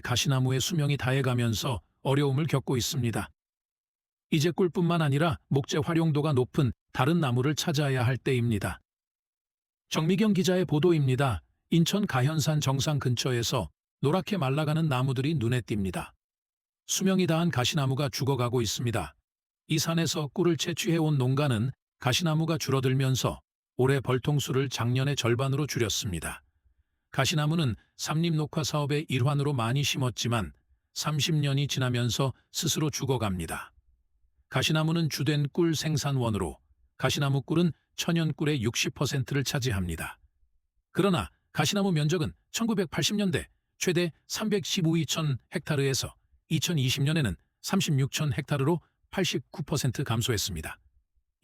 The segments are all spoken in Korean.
가시나무의 수명이 다해가면서 어려움을 겪고 있습니다. 이제 꿀뿐만 아니라 목재 활용도가 높은 다른 나무를 찾아야 할 때입니다. 정미경 기자의 보도입니다. 인천 가현산 정상 근처에서 노랗게 말라가는 나무들이 눈에 띕니다. 수명이 다한 가시나무가 죽어가고 있습니다. 이 산에서 꿀을 채취해온 농가는 가시나무가 줄어들면서 올해 벌통수를 작년의 절반으로 줄였습니다. 가시나무는 삼림 녹화 사업의 일환으로 많이 심었지만 30년이 지나면서 스스로 죽어갑니다. 가시나무는 주된 꿀 생산원으로 가시나무 꿀은 천연 꿀의 60%를 차지합니다. 그러나 가시나무 면적은 1980년대 최대 315천 헥타르에서 2020년에는 36천 헥타르로 89% 감소했습니다.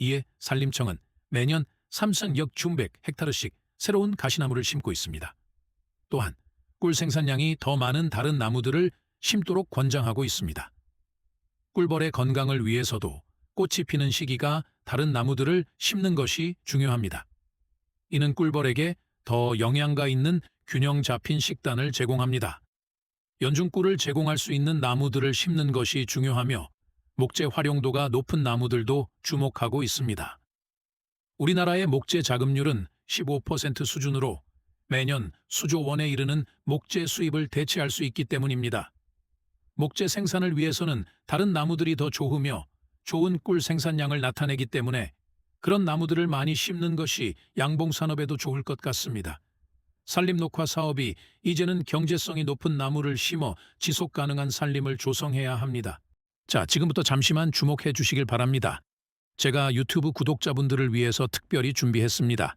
이에 산림청은 매년 3천역 중100 헥타르씩 새로운 가시나무를 심고 있습니다. 또한 꿀 생산량이 더 많은 다른 나무들을 심도록 권장하고 있습니다. 꿀벌의 건강을 위해서도 꽃이 피는 시기가 다른 나무들을 심는 것이 중요합니다. 이는 꿀벌에게 더 영양가 있는 균형 잡힌 식단을 제공합니다. 연중꿀을 제공할 수 있는 나무들을 심는 것이 중요하며 목재 활용도가 높은 나무들도 주목하고 있습니다. 우리나라의 목재 자급률은 15% 수준으로 매년 수조 원에 이르는 목재 수입을 대체할 수 있기 때문입니다. 목재 생산을 위해서는 다른 나무들이 더 좋으며 좋은 꿀 생산량을 나타내기 때문에 그런 나무들을 많이 심는 것이 양봉산업에도 좋을 것 같습니다. 산림녹화 사업이 이제는 경제성이 높은 나무를 심어 지속 가능한 산림을 조성해야 합니다. 자, 지금부터 잠시만 주목해 주시길 바랍니다. 제가 유튜브 구독자분들을 위해서 특별히 준비했습니다.